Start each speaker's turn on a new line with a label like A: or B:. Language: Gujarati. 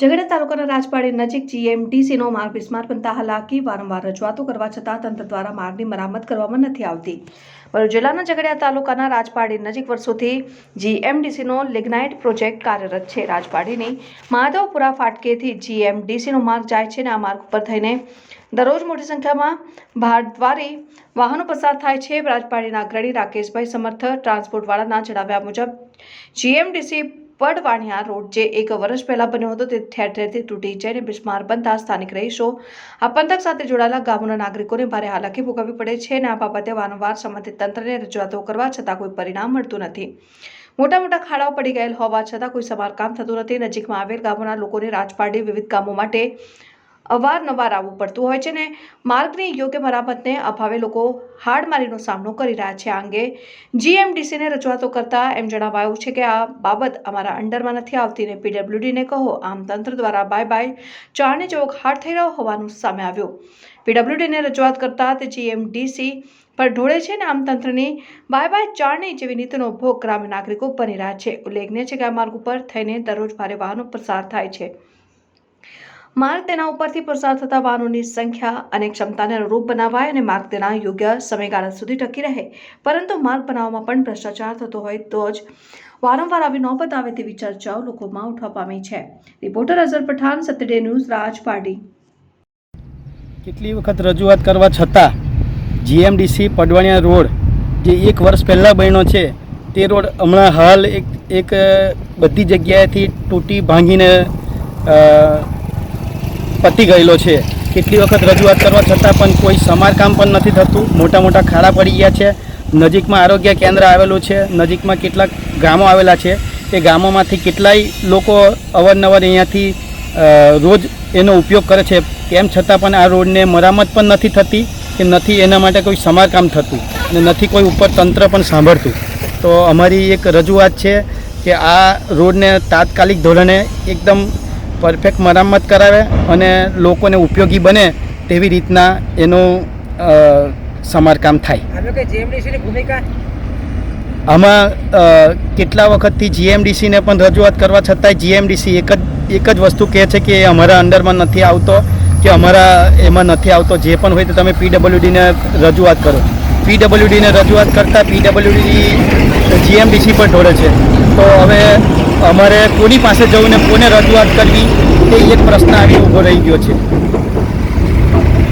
A: ઝઘડા તાલુકાના રાજપાડી નજીક જીએમડીસીનો માર્ગ બિસ્માર બનતા હાલાકી, વારંવાર રજૂઆતો કરવા છતાં તંત્ર દ્વારા માર્ગની મરામત કરવામાં નથી આવતી. ભરૂચ જિલ્લાના ઝઘડિયા તાલુકાના રાજપાડી નજીક વર્ષોથી જીએમડીસીનો લિગ્નાઇટ પ્રોજેક્ટ કાર્યરત છે. રાજપાડીની માધવપુરા ફાટકેથી જીએમડીસીનો માર્ગ જાય છે અને આ માર્ગ ઉપર થઈને દરરોજ મોટી સંખ્યામાં ભારદ્વારી વાહનો પસાર થાય છે. રાજપાડીના અગ્રણી રાકેશભાઈ સમર્થ ટ્રાન્સપોર્ટવાળાના જણાવ્યા મુજબ, જીએમડીસી વડવાણિયા રોડ જે એક વર્ષ પહેલા બન્યો હતો, તે ઠેર ઠેરથી તૂટી જઈને બિસ્માર બનતા સ્થાનિક રહીશો આ પંથક સાથે જોડાયેલા ગામોના નાગરિકોને ભારે હાલાકી ભોગવવી પડે છે અને આ બાબતે વારંવાર સંબંધિત તંત્રને રજૂઆતો કરવા છતાં કોઈ પરિણામ મળતું નથી. મોટા મોટા ખાડાઓ પડી ગયેલ હોવા છતાં કોઈ સમારકામ થતું નથી. નજીકમાં આવેલ ગામોના લોકોને રાજપાડી વિવિધ કામો માટે અવારનવાર આવવું પડતું હોય છે ને માર્ગની યોગ્ય મરામતને અભાવે લોકો હાડમારીનો સામનો કરી રહ્યા છે આ અંગે જીએમડીસીને રજૂઆતો કરતાં એમ જણાવાયું છે કે આ બાબત અમારા અંડરમાં નથી આવતી ને પીડબ્લ્યુડીને કહો. આમ તંત્ર દ્વારા બાય બાય ચારને જેવો હાડ થઈ રહ્યો હોવાનું સામે આવ્યું. પીડબ્લ્યુડીને રજૂઆત કરતા તે જીએમડીસી પર ઢોળે છે ને આમ તંત્રની બાય બાય ચારણી જેવી નીતિનો ભોગ ગ્રામ્ય નાગરિકો બની રહ્યા છે. ઉલ્લેખનીય છે કે આ માર્ગ ઉપર થઈને દરરોજ ભારે વાહનો પસાર થાય છે. માર્ગ તેના ઉપરથી પસાર થતા વાહનોની સંખ્યા અને ક્ષમતાને અનુરૂપ બનાવાય અને માર્ગ તેના યોગ્ય સમયગાળા સુધી ટકી રહે. પરંતુ માર્ગ બનાવવામાં પણ ભ્રષ્ટાચાર થતો હોય તો જ વારંવાર આવી નોબત આવે તેવી ચર્ચાઓ લોકોમાં ઉઠવા પામી છે. Reporter Azhar Pathan, Satyaday news, Rajpadi.
B: કેટલી વખત રજૂઆત કરવા છતાં જીએમડીસી પડવાણિયા રોડ જે એક વર્ષ પહેલાં બન્યો છે, તે રોડ હમણાં હાલ એક એક બધી જગ્યાએથી તૂટી ભાંગીને પતી ગયેલો છે. કેટલી વખત રજૂઆત કરવા છતાં પણ કોઈ સમારકામ પણ નથી થતું. મોટા મોટા ખાડા પડી ગયા છે. નજીકમાં આરોગ્ય કેન્દ્ર આવેલું છે. નજીકમાં કેટલાક ગામો આવેલા છે. એ ગામોમાંથી કેટલાય લોકો અવારનવાર અહીંયાથી રોજ એનો ઉપયોગ કરે છે. તેમ છતાં પણ આ રોડને મરામત પણ નથી થતી કે નથી એના માટે કોઈ સમારકામ થતું અને નથી કોઈ ઉપર તંત્ર પણ સાંભળતું. તો અમારી એક રજૂઆત છે કે આ રોડને તાત્કાલિક ધોરણે એકદમ પરફેક્ટ મરામત કરાવે અને લોકોને ઉપયોગી બને તેવી રીતના એનું સમારકામ થાય. આમાં કેટલા વખતથી જીએમડીસીને પણ રજૂઆત કરવા છતાંય જીએમડીસી એક જ એક જ વસ્તુ કહે છે કે એ અમારા અંડરમાં નથી આવતો કે અમારા એમાં નથી આવતો જે પણ હોય તો તમે પીડબ્લ્યુડીને રજૂઆત કરો. પીડબ્લ્યુડીને રજૂઆત કરતાં પીડબ્લ્યુડી જીએમડીસી પર ઢોળે છે. તો હવે અમારે કોની પાસે જવું ને કોને રજૂઆત કરવી તે એક પ્રશ્ન આવી ઊભો રહી ગયો છે.